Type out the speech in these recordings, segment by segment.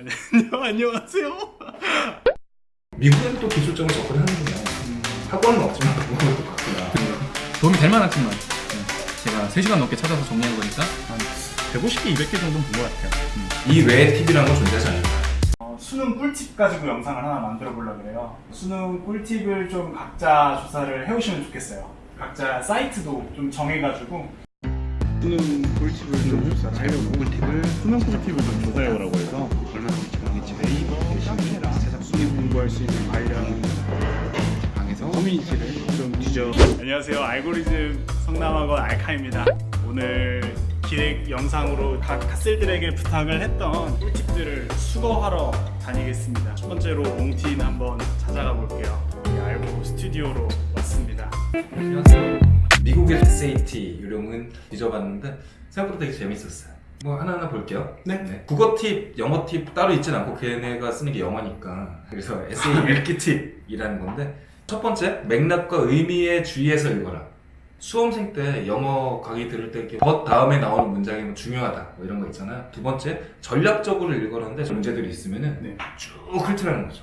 안녕 안녕하세요. 미국에는 또 기술적으로 접근하는구나. 학원은 없지만 그거는 똑같구나. 도움이 될 만한 틈만 네. 제가 3시간 넘게 찾아서 정리한 거니까 한 150개, 200개 정도는 본 것 같아요. 음. 이 외에 팁이라는 건 존재하지 않는다. 어, 수능 꿀팁 가지고 영상을 하나 만들어 보려고 해요. 수능 꿀팁을 좀 각자 조사를 해오시면 좋겠어요. 각자 사이트도 좀 정해가지고 수능 꿀팁을 좀 조사를 하려고 꿀팁을 수능 꿀팁을 좀 조사해오라고 공부할 수 있는 관련 방에서 커뮤니티를 좀 뒤져 안녕하세요. 알고리즘 성남학원 알카입니다. 오늘 기획 영상으로 각 학생들에게 부탁을 했던 꿀팁들을 수거하러 다니겠습니다. 첫 번째로 몽틴 한번 찾아가 볼게요. 여기 알고 스튜디오로 왔습니다. 안녕하세요. 미국의 SAT 유령은 뒤져봤는데 생각보다 되게 재밌었어요. 뭐 하나하나 볼게요. 네. 국어 팁, 영어 팁 따로 있진 않고 걔네가 쓰는 게 영어니까. 그래서 에세이 읽기 팁이라는 건데 첫 번째 맥락과 의미에 주의해서 읽어라. 수험생 때 영어 강의 들을 때더 다음에 나오는 문장이 뭐 중요하다 뭐 이런 거 있잖아요. 두 번째 전략적으로 읽어라는데 문제들이 있으면은 네. 쭉 훑으라는 거죠.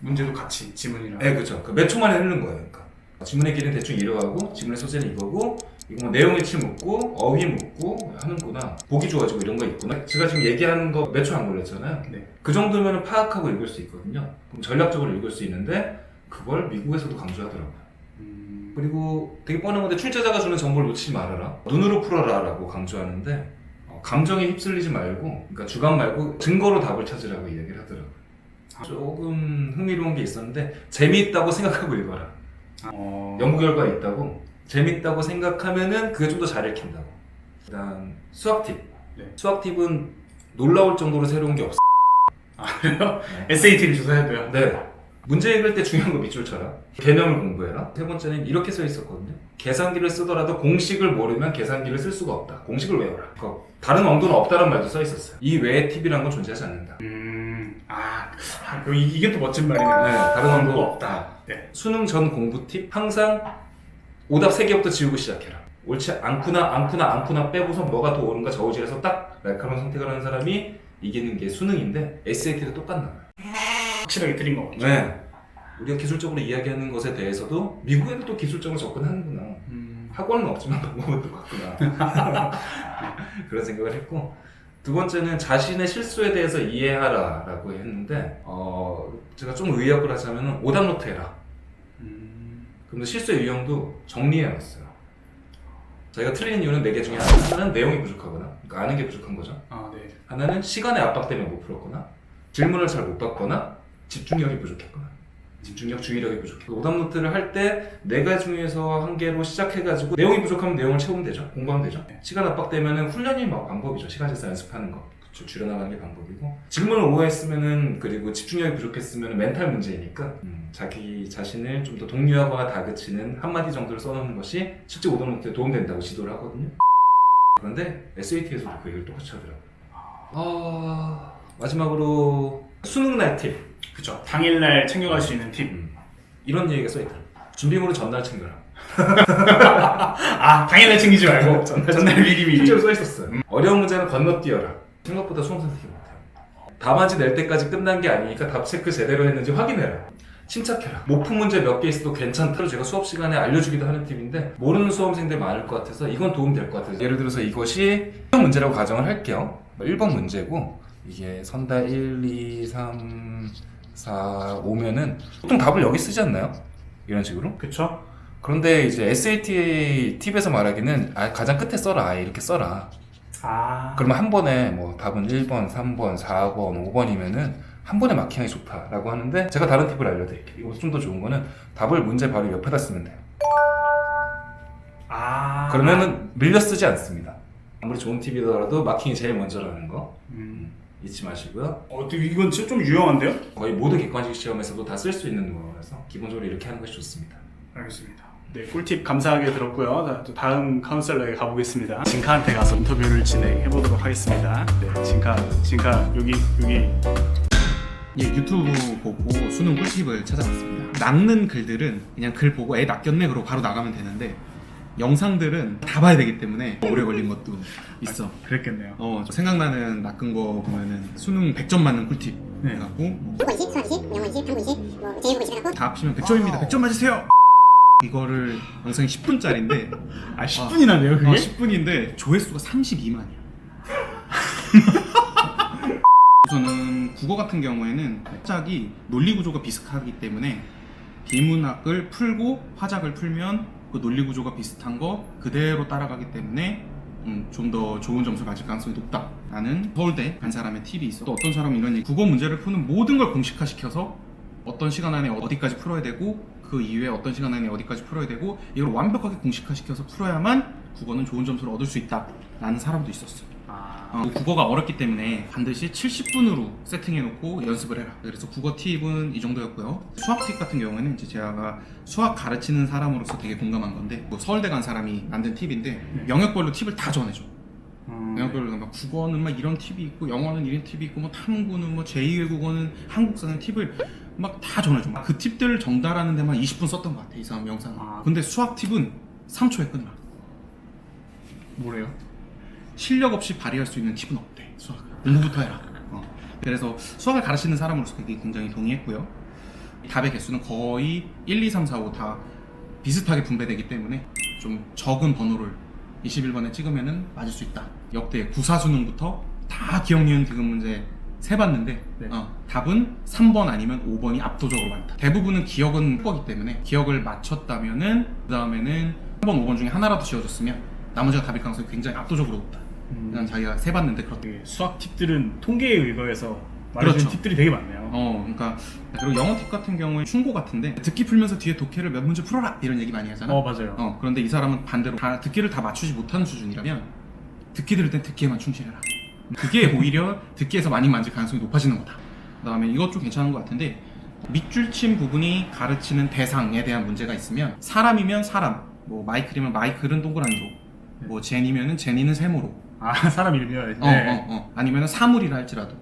문제도 같이 지문이랑. 네, 그렇죠. 그몇 초 만에 흐르는 거예요. 그러니까 지문의 길은 대충 이러하고 지문의 소재는 이거고 이거 뭐 내용 일치 묻고 어휘 묻고 하는구나. 보기 좋아지고 이런 거 있구나. 제가 지금 얘기하는 거 몇 초 안 걸렸잖아요. 네. 그 정도면 파악하고 읽을 수 있거든요. 그럼 전략적으로 읽을 수 있는데 그걸 미국에서도 강조하더라고요. 음, 그리고 되게 뻔한 건데 출제자가 주는 정보를 놓치지 말아라. 눈으로 풀어라 라고 강조하는데 어, 감정에 휩쓸리지 말고, 그러니까 주관 말고 증거로 답을 찾으라고 이야기를 하더라고요. 조금 흥미로운 게 있었는데 재미있다고 생각하고 읽어라. 어, 연구 결과 있다고 재밌다고 생각하면은 그게 좀 더 잘 읽힌다고. 그다음 수학 팁. 네. 수학 팁은 놀라울 정도로 새로운 게 없어. 아, 그래요? SAT를 조사해도요? 네. 문제 읽을 때 중요한 거 밑줄 쳐라. 개념을 공부해라. 세 번째는 이렇게 써 있었거든요. 계산기를 쓰더라도 공식을 모르면 계산기를 쓸 수가 없다. 공식을 외워라. 그 다른 왕도는 없다는 말도 써 있었어요. 이 외의 팁이란 건 존재하지 않는다. 음, 아, 아, 이- 이게 또 멋진 말이네요. 네, 다른 왕도가 없다. 네. 수능 전 공부 팁 항상 오답 세 개부터 지우고 시작해라. 옳지 않구나, 않구나, 않구나 빼고서 뭐가 더 옳은가 저우질해서 딱 날카로운 선택을 하는 사람이 이기는 게 수능인데 SAT도 똑같나 봐요. 확실하게 틀린 거 같죠? 네. 우리가 기술적으로 이야기하는 것에 대해서도 미국에도 또 기술적으로 접근하는구나. 음, 학원은 없지만 방법은 똑같구나. 그런 생각을 했고 두 번째는 자신의 실수에 대해서 이해하라라고 했는데 어, 제가 좀 의역을 하자면 오답 노트 해라. 음, 그럼 실수의 유형도 정리해놨어요. 자기가 틀린 이유는 네 개 중에 하나. 하나는 내용이 부족하거나 그러니까 아는 게 부족한 거죠. 아, 네. 하나는 시간의 압박 때문에 못 풀었거나 질문을 잘 못 받거나 집중력이 부족했거나 집중력 주의력이 부족해 오답 노트를 할 때 네 가지 중에서 한 개로 시작해가지고 내용이 부족하면 내용을 채우면 되죠 공부하면 되죠 시간 압박 되면은 훈련이 막 방법이죠 시간 제서 연습하는 거 줄- 줄여나가는 게 방법이고 질문을 오해했으면은 그리고 집중력이 부족했으면 멘탈 문제니까 음, 자기 자신을 좀더 독려하거나 다그치는 한마디 정도를 써놓는 것이 실제 오답 노트에 도움된다고 지도를 하거든요 그런데 SAT에서도 그 얘기를 똑같이 하더라고요 아 마지막으로 수능 날 팁. 그쵸. 당일날 챙겨갈 수 있는 팁. 음, 이런 얘기가 써있다. 준비물은 전날 챙겨라. 아, 당일날 챙기지 말고 전날 미리 미리. 실제로 써있었어요. 어려운 문제는 건너뛰어라. 생각보다 수험생들이 못해요. 답안지 낼 때까지 끝난 게 아니니까 답 체크 제대로 했는지 확인해라. 침착해라. 못푼 문제 몇 개 있어도 괜찮다고 제가 수업 시간에 알려주기도 하는 팁인데 모르는 수험생들 많을 것 같아서 이건 도움 될 것 같아요. 예를 들어서 이것이 문제라고 가정을 할게요. 1번 문제고 이게 선달 1, 2, 3, 4, 5면은 보통 답을 여기 쓰지 않나요? 이런 식으로? 그쵸? 그런데 이제 SAT 팁에서 말하기는 아, 가장 끝에 써라 이렇게 써라 아, 그러면 한 번에 뭐 답은 1번, 3번, 4번, 5번이면은 한 번에 마킹하기 좋다라고 하는데 제가 다른 팁을 알려드릴게요 이거 좀 더 좋은 거는 답을 문제 바로 옆에다 쓰면 돼요 아. 그러면은 밀려 쓰지 않습니다 아무리 좋은 팁이더라도 마킹이 제일 먼저라는 거 음. 잊지 마시고요 어, 또 이건 진짜 좀 유용한데요? 거의 모든 객관식 시험에서도 다 쓸 수 있는 거라서 기본적으로 이렇게 하는 것이 좋습니다 알겠습니다. 네, 꿀팁 감사하게 들었고요. 자, 또 다음 카운셀러에 가보겠습니다. 진카한테 가서 인터뷰를 진행해 보도록 하겠습니다. 네, 진카, 진카 여기 여기 예, 유튜브 보고 수능 꿀팁을 찾아봤습니다. 낚는 글들은 그냥 글 보고 애 낚였네 그러고 바로 나가면 되는데 영상들은 다 봐야 되기 때문에 오래 걸린 것도 있어. 그랬겠네요. 어, 저 생각나는 낚은 거 보면은 수능 100점 맞는 꿀팁 네. 해갖고 뭐 국어 20, 수학 20, 영어 20, 한국 20, 뭐 제일 공부 20 해갖고 다 합치면 100점입니다. 100점 맞으세요. 이거를 영상이 10분짜리인데 아 10분이나 돼요 그게? 어, 10분인데 조회수가 32만이야. 우선은 국어 같은 경우에는 화작이 논리 구조가 비슷하기 때문에 비문학을 풀고 화작을 풀면 그 논리 구조가 비슷한 거 그대로 따라가기 때문에 음, 좀더 좋은 점수를 가질 가능성이 높다. 나는 서울대 간 사람의 팁이 있어. 또 어떤 사람은 이런 얘기, 국어 문제를 푸는 모든 걸 공식화시켜서 어떤 시간 안에 어디까지 풀어야 되고 그 이후에 어떤 시간 안에 어디까지 풀어야 되고 이걸 완벽하게 공식화시켜서 풀어야만 국어는 좋은 점수를 얻을 수 있다라는 사람도 있었어. 아, 어, 국어가 어렵기 때문에 반드시 70분으로 세팅해놓고 연습을 해라. 그래서 국어 팁은 이 정도였고요. 수학 팁 같은 경우에는 이제 제가 수학 가르치는 사람으로서 되게 공감한 건데 뭐 서울대 간 사람이 만든 팁인데 영역별로 팁을 다 전해줘. 음, 영역별로 막 국어는 막 이런 팁이 있고 영어는 이런 팁이 있고 뭐 탐구는 뭐 제2외국어는 한국사는 팁을 막 다 전해줘. 그 팁들을 전달하는 데만 20분 썼던 것 같아 이 사람 영상. 아. 근데 수학 팁은 3초에 끝나. 뭐래요? 실력 없이 발휘할 수 있는 팁은 없대 수학 공부부터 해라 어. 그래서 수학을 가르치는 사람으로서 그게 굉장히 동의했고요 답의 개수는 거의 1, 2, 3, 4, 5 다 비슷하게 분배되기 때문에 좀 적은 번호를 21번에 찍으면 맞을 수 있다 역대 구사수능부터 다 기억 니은 디귿 문제 세봤는데 네. 어, 답은 3번 아니면 5번이 압도적으로 많다 대부분은 기억은 거기 때문에 기억을 맞췄다면은 그 다음에는 3번, 5번 중에 하나라도 지워졌으면 나머지가 답일 가능성이 굉장히 압도적으로 높다 음, 그냥 자기가 세봤는데 그렇다. 되게 수학 팁들은 통계에 의거해서 말해준 그렇죠. 팁들이 되게 많네요. 어, 그러니까 그리고 영어 팁 같은 경우에 충고 같은데 듣기 풀면서 뒤에 독해를 몇 문제 풀어라 이런 얘기 많이 하잖아. 어 맞아요. 어, 그런데 이 사람은 반대로 다 듣기를 다 맞추지 못하는 수준이라면 듣기 들을 땐 듣기에만 충실해라. 그게 오히려 듣기에서 많이 만질 가능성이 높아지는 거다. 그 다음에 이것 좀 괜찮은 것 같은데 밑줄 친 부분이 가르치는 대상에 대한 문제가 있으면 사람이면 사람, 뭐 마이클이면 마이클은 동그라미로, 뭐 제니면은 제니는 세모로, 아 사람 이름이요. 어, 어, 어. 아니면은 사물이라 할지라도.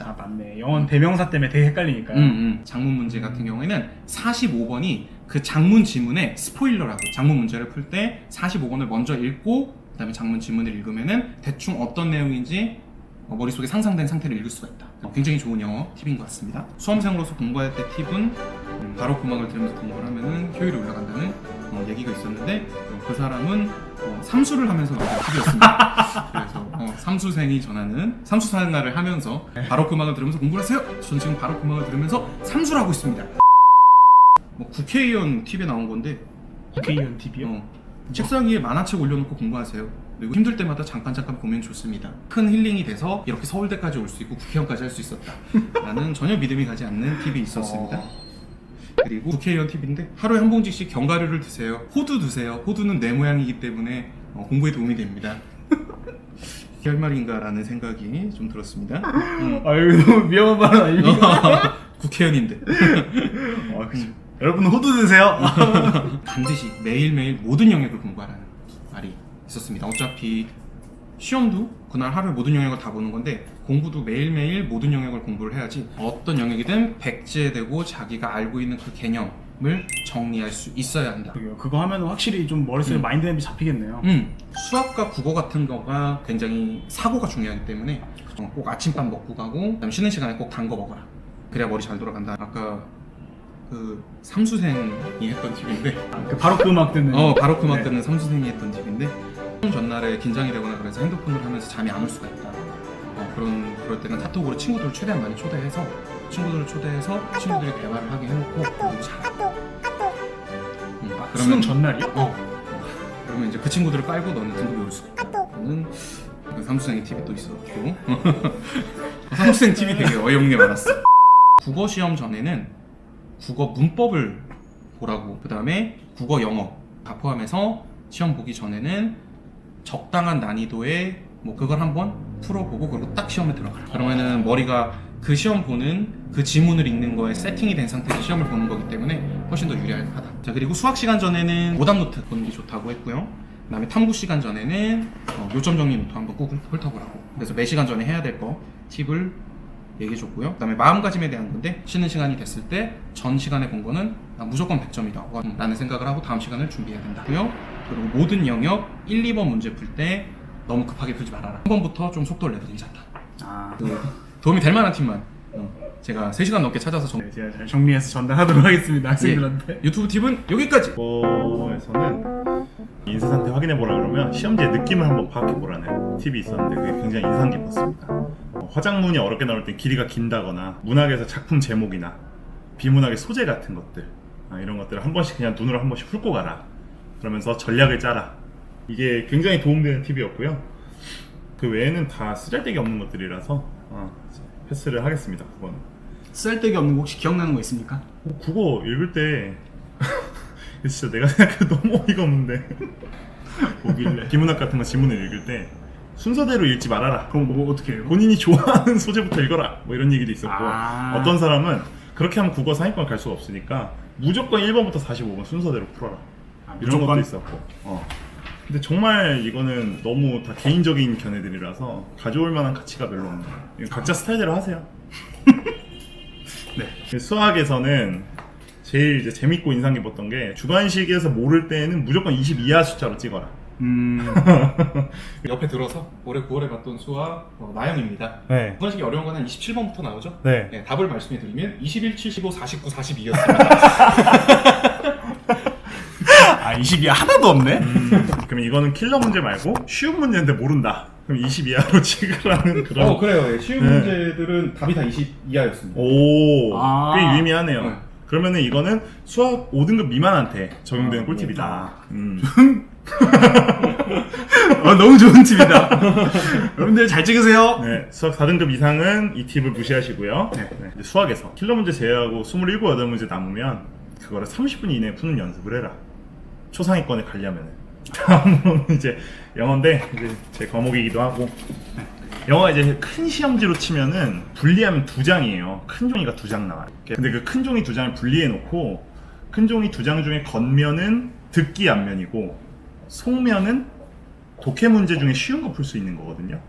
아 맞네. 영어는 대명사 때문에 되게 헷갈리니까요. 음, 음. 장문 문제 같은 경우에는 45번이 그 장문 지문의 스포일러라고 장문 문제를 풀 때 45번을 먼저 읽고 그다음에 장문 지문을 읽으면은 대충 어떤 내용인지 어, 머릿속에 상상된 상태를 읽을 수가 있다. 어, 굉장히 좋은 영어 팁인 것 같습니다. 수험생으로서 공부할 때 팁은 음, 바로 음악을 들으면서 공부를 하면은 효율이 올라간다는 어, 얘기가 있었는데 어, 그 사람은 어, 삼수를 하면서 나온 팁이었습니다. 그래서 어, 삼수생이 전하는 삼수 사나를 하면서 바로 음악을 들으면서 공부를 하세요. 전 지금 바로 음악을 들으면서 삼수를 하고 있습니다. 뭐 국회의원 팁에 나온 건데 국회의원 팁이요. 어, 책상 위에 만화책 올려놓고 공부하세요. 그리고 힘들 때마다 잠깐 잠깐 보면 좋습니다. 큰 힐링이 돼서 이렇게 서울대까지 올 수 있고 국회의원까지 할 수 있었다. 라는 전혀 믿음이 가지 않는 팁이 있었습니다. 어. 그리고 국회의원 팁인데 하루에 한 봉지씩 견과류를 드세요. 호두 드세요. 호두는 뇌 모양이기 때문에 어, 공부에 도움이 됩니다. 이게 할 말인가라는 생각이 좀 들었습니다. 음. 아유 너무 위험한 발언 아닙니까? 국회의원인데 어, 그죠. 여러분 호두 드세요. 반드시 매일매일 모든 영역을 공부하라는 말이 있었습니다. 어차피 시험도 그날 하루에 모든 영역을 다 보는 건데 공부도 매일매일 모든 영역을 공부를 해야지 어떤 영역이든 백지화되고 자기가 알고 있는 그 개념을 정리할 수 있어야 한다. 그게요. 그거 하면 확실히 좀 머릿속에 음. 마인드맵이 잡히겠네요. 음, 수학과 국어 같은 거가 굉장히 사고가 중요하기 때문에 어, 꼭 아침밥 먹고 가고 그다음에 쉬는 시간에 꼭 단 거 먹어라. 그래야 머리 잘 돌아간다. 아까 그 삼수생이 했던 팁인데. 아, 그 바로 그 음악 듣는. 어 바로 그 음악 네. 듣는 삼수생이 했던 팁인데. 시험 전날에 긴장이 되거나 그래서 핸드폰을 하면서 잠이 안 올 수가 있다. 어, 그런 그럴 때는 카톡으로 친구들을 최대한 많이 초대해서 친구들을 초대해서 친구들이 대화를 하게 해놓고 그리고 자. 음, 아, 그러면- 수능 전날이요? 어 그러면 이제 그 친구들을 깔고 너는 등급이 올 수가 있다. 저는 그 삼수생의 팁이 또 있었고. 삼수생 팁이 되게 어이없는 게 많았어. 국어 시험 전에는 국어 문법을 보라고. 그 다음에 국어 영어 다 포함해서 시험 보기 전에는 적당한 난이도의 뭐 그걸 한번 풀어보고 그리고 딱 시험에 들어가라. 그러면은 머리가 그 시험 보는 그 지문을 읽는 거에 세팅이 된 상태에서 시험을 보는 거기 때문에 훨씬 더 유리하다. 자 그리고 수학 시간 전에는 오답 노트 보는 게 좋다고 했고요. 그 다음에 탐구 시간 전에는 어, 요점 정리 노트 한번 꼭 훑어보라고. 그래서 매 시간 전에 해야 될 거 팁을 얘기해줬고요. 그 다음에 마음가짐에 대한 건데 쉬는 시간이 됐을 때 전 시간에 본 거는 아, 무조건 100점이다 라는 생각을 하고 다음 시간을 준비해야 된다고요. 그리고 모든 영역 1, 2번 문제 풀 때 너무 급하게 풀지 말아라. 3번부터 좀 속도를 내도 괜찮다. 아, 그 도움이 될 만한 팀만 어, 제가 3시간 넘게 찾아서 정... 네, 제가 잘 정리해서 전달하도록 하겠습니다 학생들한테. 유튜브 팁은 여기까지! 이거에서는 인쇄 상태 확인해 보라 그러면 시험지의 느낌을 한번 파악해 보라는 팁이 있었는데 그게 굉장히 인상 깊었습니다. 어, 화장문이 어렵게 나올 때 길이가 긴다거나 문학에서 작품 제목이나 비문학의 소재 같은 것들 아, 이런 것들을 한 번씩 그냥 눈으로 한 번씩 훑고 가라. 그러면서 전략을 짜라. 이게 굉장히 도움되는 팁이었고요. 그 외에는 다 쓰잘데기 없는 것들이라서 어, 패스를 하겠습니다. 그거는. 쓸데기 없는 거 혹시 기억나는 거 있습니까? 어, 국어 읽을 때 진짜 내가 생각해도 너무 어이가 없는데 뭐길래? 비문학 같은 거 지문을 읽을 때 순서대로 읽지 말아라 그럼 뭐 어떻게 해요? 본인이 좋아하는 소재부터 읽어라 뭐 이런 얘기도 있었고 아. 어떤 사람은 그렇게 하면 국어 상위권 갈 수가 없으니까 무조건 1번부터 45번 순서대로 풀어라 아, 이런 무조건? 것도 있었고 어. 근데 정말 이거는 너무 다 개인적인 견해들이라서 가져올 만한 가치가 별로 없는 거예요 이건 각자 스타일대로 하세요 네. 수학에서는 제일 이제 재밌고 인상 깊었던 게 주관식에서 모를 때는 무조건 20 이하 숫자로 찍어라. 음, 옆에 들어서 올해 9월에 봤던 수학 어, 나영입니다. 네. 구간식이 어려운 거는 27번부터 나오죠? 네. 네, 답을 말씀해 드리면 21, 75, 49, 42였습니다. 아 20이 하나도 없네? 그럼 이거는 킬러 문제 말고 쉬운 문제인데 모른다. 그럼 20 이하로 찍으라는 그런. 어 그래요. 예, 쉬운 네. 문제들은 답이 다 20 이하였습니다. 오, 아. 꽤 유의미하네요. 네. 그러면은 이거는 수학 5등급 미만한테 적용되는 아, 꿀팁이다. 음. 어, 너무 좋은 팁이다. 여러분들 잘 찍으세요. 네, 수학 4등급 이상은 이 팁을 무시하시고요. 네. 네, 이제 수학에서 킬러 문제 제외하고 27, 8문제 남으면 그거를 30분 이내에 푸는 연습을 해라. 초상위권에 가려면은. 다음으로는 이제 영어인데 이제 제 과목이기도 하고 영어가 이제 큰 시험지로 치면은 분리하면 두 장이에요. 큰 종이가 두 장 나와요. 근데 그 큰 종이 두 장을 분리해 놓고 큰 종이 두 장 중에 겉면은 듣기 앞면이고 속면은 독해 문제 중에 쉬운 거 풀 수 있는 거거든요.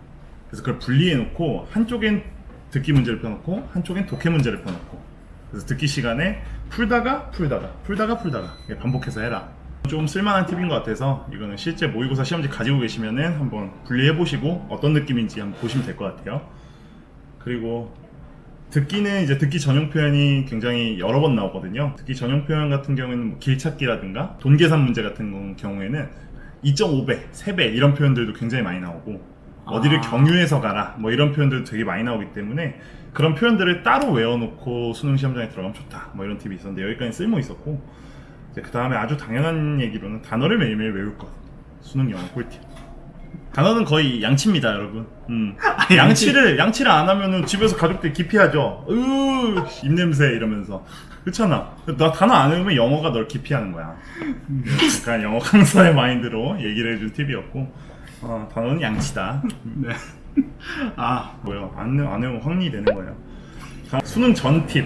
그래서 그걸 분리해 놓고 한쪽엔 듣기 문제를 펴놓고 한쪽엔 독해 문제를 펴놓고 그래서 듣기 시간에 풀다가 풀다가 풀다가 풀다가 반복해서 해라. 좀 쓸만한 팁인 것 같아서 이거는 실제 모의고사 시험지 가지고 계시면은 한번 분리해 보시고 어떤 느낌인지 한번 보시면 될 것 같아요. 그리고 듣기는 이제 듣기 전용 표현이 굉장히 여러 번 나오거든요. 듣기 전용 표현 같은 경우에는 뭐 길찾기라든가 돈 계산 문제 같은 경우에는 2.5배, 3배 이런 표현들도 굉장히 많이 나오고 어디를 아. 경유해서 가라 뭐 이런 표현들도 되게 많이 나오기 때문에 그런 표현들을 따로 외워놓고 수능 시험장에 들어가면 좋다 뭐 이런 팁이 있었는데 여기까지 쓸모 있었고 그 다음에 아주 당연한 얘기로는 단어를 매일매일 외울 것 수능 영어 꿀팁. 단어는 거의 양치입니다 여러분. 음. 양치를 양치를 안 하면은 집에서 가족들 기피하죠. 으 입냄새 이러면서. 그렇잖아. 나 단어 안 외우면 영어가 널 기피하는 거야. 약간 영어 강사의 마인드로 얘기를 해준 팁이었고. 어, 단어는 양치다. 네. 아, 뭐요? 안, 외- 안 외우면 확리 되는 거예요. 다- 수능 전 팁.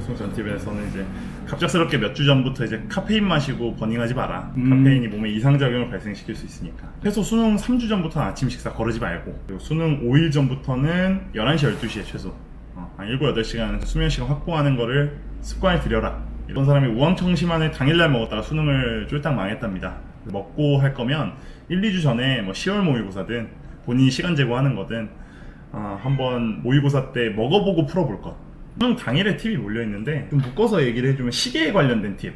수능 전 팁에서는 이제 갑작스럽게 몇 주 전부터 이제 카페인 마시고 버닝하지 마라. 음. 카페인이 몸에 이상작용을 발생시킬 수 있으니까. 그래서 수능 3주 전부터는 아침 식사 거르지 말고. 그리고 수능 5일 전부터는 11시, 12시에 최소. 어, 한 7, 8시간 수면 시간 확보하는 거를 습관에 들여라. 이런 사람이 우황청심환을 당일날 먹었다가 수능을 쫄딱 망했답니다. 먹고 할 거면 1, 2주 전에 뭐 10월 모의고사든 본인이 시간 제공하는 거든 어, 한번 모의고사 때 먹어보고 풀어볼 것. 당일에 팁이 몰려 있는데 좀 묶어서 얘기를 해주면 시계에 관련된 팁.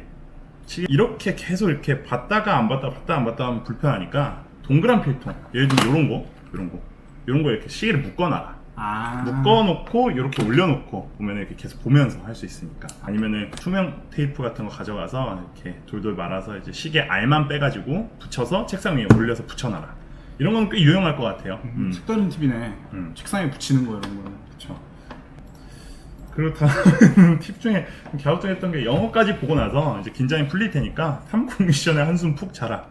시계 이렇게 계속 이렇게 봤다가 안 봤다가 봤다가 안 봤다가 하면 불편하니까 동그란 필통. 예를 들면 이런 거, 이런 거, 이런 거 이렇게 시계를 묶어놔라. 아. 묶어놓고 이렇게 올려놓고 보면 이렇게 계속 보면서 할 수 있으니까 아니면은 투명 테이프 같은 거 가져가서 이렇게 돌돌 말아서 이제 시계 알만 빼가지고 붙여서 책상 위에 올려서 붙여놔라 이런 건 꽤 유용할 것 같아요. 음, 음. 색다른 팁이네. 음. 책상에 붙이는 거 이런 거는. 다음 팁 중에 갸우뚱했던 게 영어까지 보고 나서 이제 긴장이 풀릴 테니까 탐구 미션에 한숨 푹 자라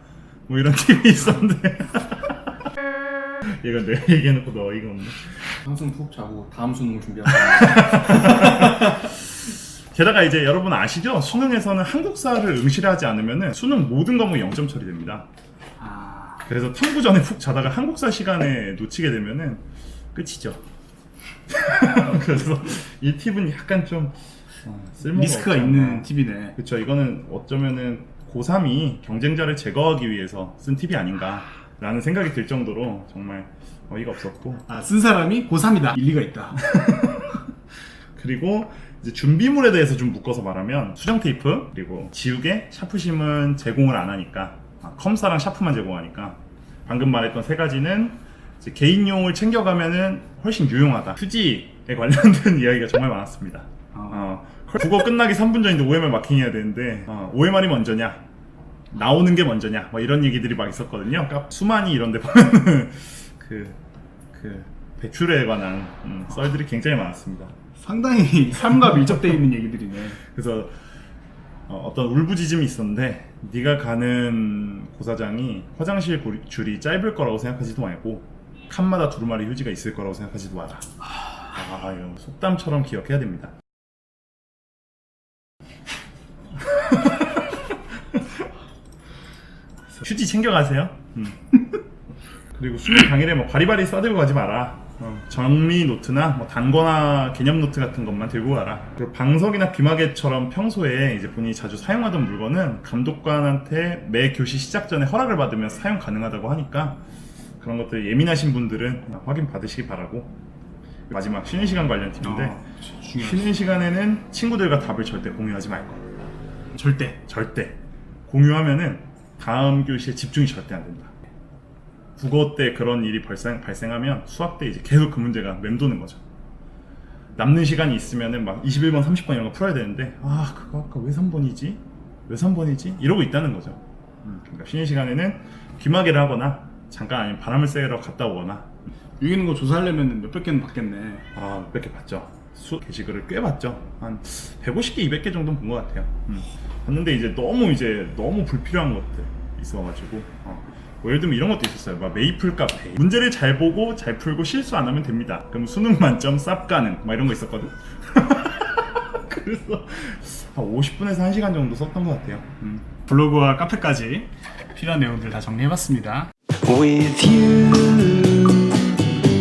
뭐 이런 팁이 있었는데 이건 내 얘기해놓고 너 어이가 없네. 한숨 푹 자고 다음 수능을 준비하다. 게다가 이제 여러분 아시죠? 수능에서는 한국사를 응시하지 않으면 수능 모든 과목이 0점 처리됩니다. 아. 그래서 탐구 전에 푹 자다가 한국사 시간에 놓치게 되면은 끝이죠. 그래서 이 팁은 약간 좀 어, 쓸모가 리스크가. 있는 팁이네. 그렇죠. 이거는 어쩌면은 고3이 경쟁자를 제거하기 위해서 쓴 팁이 아닌가라는 생각이 들 정도로 정말 어이가 없었고 아, 쓴 사람이 고3이다. 일리가 있다. 그리고 이제 준비물에 대해서 좀 묶어서 말하면 수정 테이프 그리고 지우개 샤프심은 제공을 안 하니까 아, 컴사랑 샤프만 제공하니까 방금 말했던 세 가지는 개인용을 챙겨가면은 훨씬 유용하다. 휴지에 관련된 이야기가 정말 많았습니다. 어, 국어 끝나기 3분 전인데 OMR 마킹해야 되는데 어, OMR이 먼저냐 나오는 게 먼저냐 뭐 이런 얘기들이 막 있었거든요. 그러니까 수만이 이런 데 보면은 그, 그 배출에 관한 음, 썰들이 굉장히 많았습니다. 상당히 삶과 밀접되어 있는 얘기들이네. 그래서 어, 떤 울부짖음이 있었는데 네가 가는 고사장이 화장실 줄이 짧을 거라고 생각하지도 말고 칸마다 두루마리 휴지가 있을 거라고 생각하지도 마라. 아, 이거 속담처럼 기억해야 됩니다. 휴지 챙겨가세요. 음. 그리고 수능 당일에 뭐 바리바리 싸들고 가지 마라. 어, 정리 노트나 뭐 단거나 개념 노트 같은 것만 들고 가라. 그리고 방석이나 귀마개처럼 평소에 이제 본인이 자주 사용하던 물건은 감독관한테 매 교시 시작 전에 허락을 받으면 사용 가능하다고 하니까 그런 것들 예민하신 분들은 확인 받으시기 바라고. 마지막 쉬는 시간 관련 팁인데 어, 중요하지. 쉬는 시간에는 친구들과 답을 절대 공유하지 말고 절대. 절대 공유하면은 다음 교시에 집중이 절대 안 된다. 국어 때 그런 일이 발생, 발생하면 수학 때 이제 계속 그 문제가 맴도는 거죠. 남는 시간이 있으면은 막 21번, 30번 이런 거 풀어야 되는데 아 그거 아까 왜 3번이지? 왜 3번이지? 이러고 있다는 거죠. 음, 그러니까 쉬는 시간에는 귀마개를 하거나 잠깐 아니면 바람을 쐬러 갔다 오거나 여기 있는 거 조사하려면 몇백 개는 받겠네. 아, 몇 개 봤죠. 수 게시글을 꽤 봤죠. 한 150개, 200개 정도 본것 같아요. 음. 봤는데 이제 너무 이제 너무 불필요한 것들 있어가지고 어. 뭐 예를 들면 이런 것도 있었어요. 막 메이플 카페 문제를 잘 보고 잘 풀고 실수 안 하면 됩니다. 그럼 수능 만점 쌉 가능 막 이런 거 있었거든. 그래서 한 50분에서 1시간 정도 썼던 것 같아요. 음. 블로그와 카페까지 필요한 내용들 다 정리해봤습니다. With you,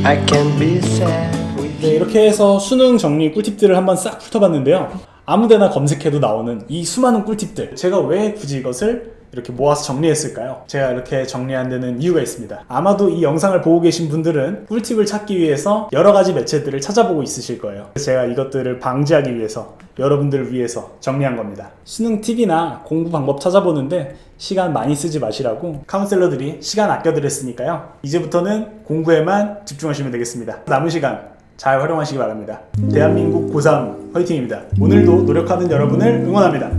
I can be sad. With 네, 이렇게 해서 수능 정리 꿀팁들을 한번 싹 훑어봤는데요. 아무데나 검색해도 나오는 이 수많은 꿀팁들. 제가 왜 굳이 이것을 이렇게 모아서 정리했을까요? 제가 이렇게 정리한 데는 이유가 있습니다. 아마도 이 영상을 보고 계신 분들은 꿀팁을 찾기 위해서 여러 가지 매체들을 찾아보고 있으실 거예요. 제가 이것들을 방지하기 위해서 여러분들을 위해서 정리한 겁니다. 수능 팁이나 공부 방법 찾아보는데 시간 많이 쓰지 마시라고 카운셀러들이 시간 아껴드렸으니까요. 이제부터는 공부에만 집중하시면 되겠습니다. 남은 시간 잘 활용하시기 바랍니다. 대한민국 고3 화이팅입니다. 오늘도 노력하는 여러분을 응원합니다.